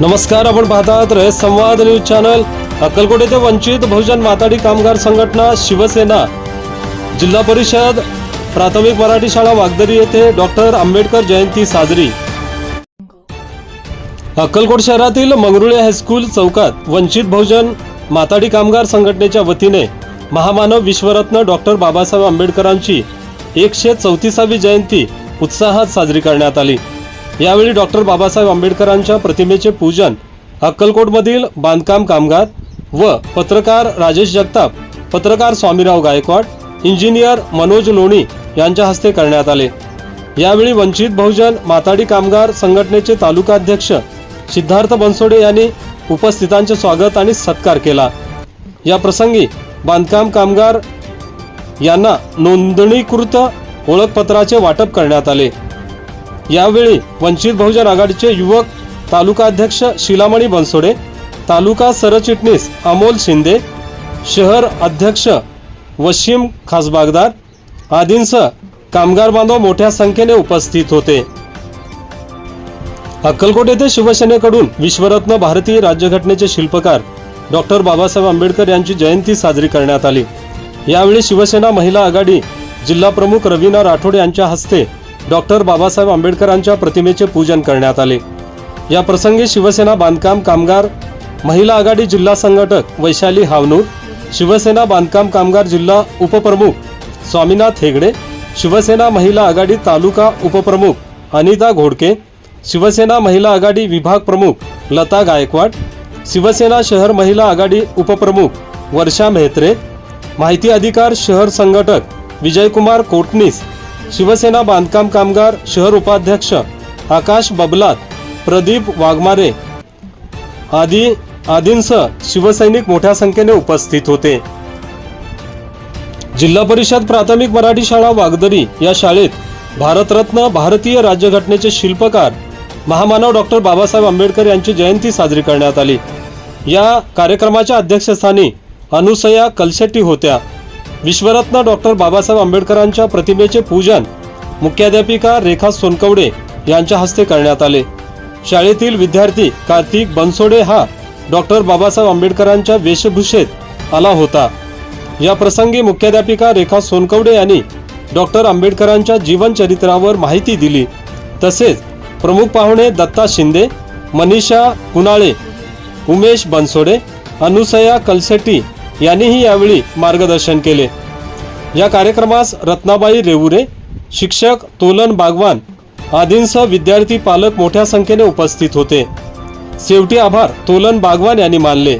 नमस्कार आपण पाहतात रयत संवाद न्यूज चॅनल. अक्कलकोट येथे वंचित बहुजन माताडी कामगार संघटना शिवसेना जिल्हा परिषद प्राथमिक मराठी शाळा वागदरी येथे डॉक्टर आंबेडकर जयंती साजरी. अक्कलकोट शहरातील मंगरुळे हायस्कूल चौकात वंचित बहुजन माताडी कामगार संघटनेच्या वतीने महामानव विश्वरत्न डॉक्टर बाबासाहेब आंबेडकरांची एकशे चौतीसावी जयंती उत्साहात साजरी करण्यात आली. यावेळी डॉक्टर बाबासाहेब आंबेडकरांच्या प्रतिमेचे पूजन अक्कलकोटमधील बांधकाम कामगार व पत्रकार राजेश जगताप पत्रकार स्वामीराव गायकवाड इंजिनियर मनोज लोणी यांच्या हस्ते करण्यात आले. यावेळी वंचित बहुजन माताडी कामगार संघटनेचे तालुकाध्यक्ष सिद्धार्थ बनसोडे यांनी उपस्थितांचे स्वागत आणि सत्कार केला. या प्रसंगी बांधकाम कामगार यांना नोंदणीकृत ओळखपत्राचे वाटप करण्यात आले. यावेळी वंचित बहुजन आघाडीचे युवक तालुका अध्यक्ष शिलामणी बनसोडे तालुका सरचिटणीस अमोल शिंदे शहर अध्यक्ष वशीम खासबागदार आदींसह कामगार बांधव मोठ्या संख्येने उपस्थित होते. अक्कलकोट येथे शिवसेनेकडून विश्वरत्न भारतीय राज्यघटनेचे शिल्पकार डॉक्टर बाबासाहेब आंबेडकर यांची जयंती साजरी करण्यात आली. यावेळी शिवसेना महिला आघाडी जिल्हाप्रमुख रवीना राठोड यांच्या हस्ते डॉक्टर बाबासाहेब आंबेडकरांच्या प्रतिमेचे पूजन करण्यात आले. या प्रसंगी शिवसेना बांधकाम कामगार महिला आघाडी जिल्हा संघटक वैशाली हावनूर शिवसेना बांधकाम कामगार जिल्हा उपप्रमुख स्वामीनाथ हेगडे शिवसेना महिला आघाडी तालुका उपप्रमुख अनिता घोडके शिवसेना महिला आघाडी विभाग प्रमुख लता गायकवाड शिवसेना शहर महिला आघाडी उपप्रमुख वर्षा मेहत्रे माहिती अधिकार शहर संघटक विजयकुमार कोटणीस शिवसेना बांधकाम कामगार शहर उपाध्यक्ष आकाश बबलात प्रदीप वाघमारे आदी आदींसह शिवसैनिक मोठ्या संख्येने उपस्थित होते. जिल्हा परिषद प्राथमिक मराठी शाळा वागदरी या शाळेत भारतरत्न भारतीय राज्यघटनेचे शिल्पकार महामानव डॉक्टर बाबासाहेब आंबेडकर यांची जयंती साजरी करण्यात आली. या कार्यक्रमाच्या अध्यक्षस्थानी अनुसया कलशेट्टी होत्या. विश्वरत्न डॉक्टर बाबासाहेब आंबेडकरांच्या प्रतिमेचे पूजन मुख्याध्यापिका रेखा सोनकवडे यांच्या हस्ते करण्यात आले. शाळेतील विद्यार्थी कार्तिक बनसोडे हा डॉक्टर बाबासाहेब आंबेडकरांच्या वेशभूषेत आला होता. या प्रसंगी मुख्याध्यापिका रेखा सोनकवडे यांनी डॉक्टर आंबेडकरांच्या जीवनचरित्रावर माहिती दिली. तसेच प्रमुख पाहुणे दत्ता शिंदे मनीषा कुनाळे उमेश बनसोडे अनुसया कलसेटी यांनीही यावेळी मार्गदर्शन केले. या कार्यक्रमास रत्नाबाई रेवुरे शिक्षक तोलन बागवान आदींसह विद्यार्थी पालक मोठ्या संख्येने उपस्थित होते. शेवटी आभार तोलन बागवान यांनी मानले.